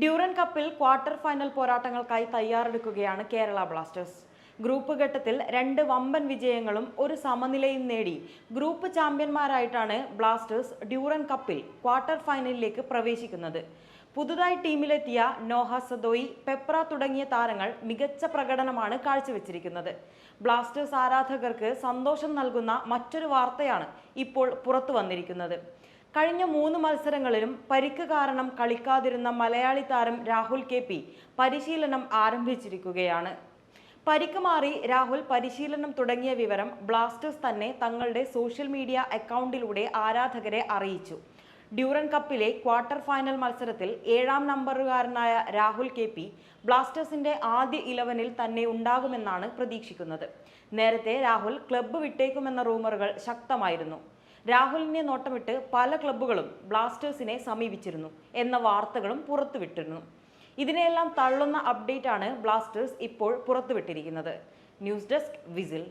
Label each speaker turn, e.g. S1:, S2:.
S1: Durand കപ്പിൽ quarter final പോരാട്ടങ്ങൾക്കായി തയ്യാറെടുക്കുകയാണ് കേരള ബ്ലാസ്റ്റേഴ്സ്. ഗ്രൂപ്പ് ഘട്ടത്തിൽ രണ്ട് വമ്പൻ വിജയങ്ങളും ഒരു സമനിലയും നേടി. ഗ്രൂപ്പ് ചാമ്പ്യന്മാരായിട്ടാണ് ബ്ലാസ്റ്റേഴ്സ് ഡ്യൂറൻ കപ്പിൽ ക്വാർട്ടർ ഫൈനലിലേക്ക് പ്രവേശിക്കുന്നത്. പുതുതായി ടീമിലെത്തിയ നോഹ സദോയി പെപ്ര തുടങ്ങിയ താരങ്ങൾ മികച്ച പ്രകടനമാണ് കാഴ്ചവെച്ചിരിക്കുന്നത്. ബ്ലാസ്റ്റേഴ്സ് ആരാധകർക്ക് സന്തോഷം നൽകുന്ന മറ്റൊരു വാർത്തയാണ് ഇപ്പോൾ പുറത്തു വന്നിരിക്കുന്നത്. കഴിഞ്ഞ മൂന്ന് മത്സരങ്ങളിലും പരിക്ക് കാരണം കളിക്കാതിരുന്ന മലയാളി താരം രാഹുൽ കെ പരിശീലനം ആരംഭിച്ചിരിക്കുകയാണ്. പരിക്ക് മാറി രാഹുൽ പരിശീലനം തുടങ്ങിയ വിവരം ബ്ലാസ്റ്റേഴ്സ് തന്നെ തങ്ങളുടെ സോഷ്യൽ മീഡിയ അക്കൗണ്ടിലൂടെ ആരാധകരെ അറിയിച്ചു. ഡ്യൂറൻ കപ്പിലെ ക്വാർട്ടർ ഫൈനൽ മത്സരത്തിൽ ഏഴാം നമ്പറുകാരനായ രാഹുൽ കെ പി ബ്ലാസ്റ്റേഴ്സിന്റെ ആദ്യ ഇലവനിൽ തന്നെ ഉണ്ടാകുമെന്നാണ് പ്രതീക്ഷിക്കുന്നത്. നേരത്തെ രാഹുൽ ക്ലബ്ബ് വിട്ടേക്കുമെന്ന റൂമറുകൾ ശക്തമായിരുന്നു. രാഹുലിനെ നോട്ടമിട്ട് പല ക്ലബ്ബുകളും ബ്ലാസ്റ്റേഴ്സിനെ സമീപിച്ചിരുന്നു എന്ന വാർത്തകളും പുറത്തുവിട്ടിരുന്നു. ഇതിനെയെല്ലാം തള്ളുന്ന അപ്ഡേറ്റ് ആണ് ബ്ലാസ്റ്റേഴ്സ് ഇപ്പോൾ പുറത്തുവിട്ടിരിക്കുന്നത്. News desk whistle.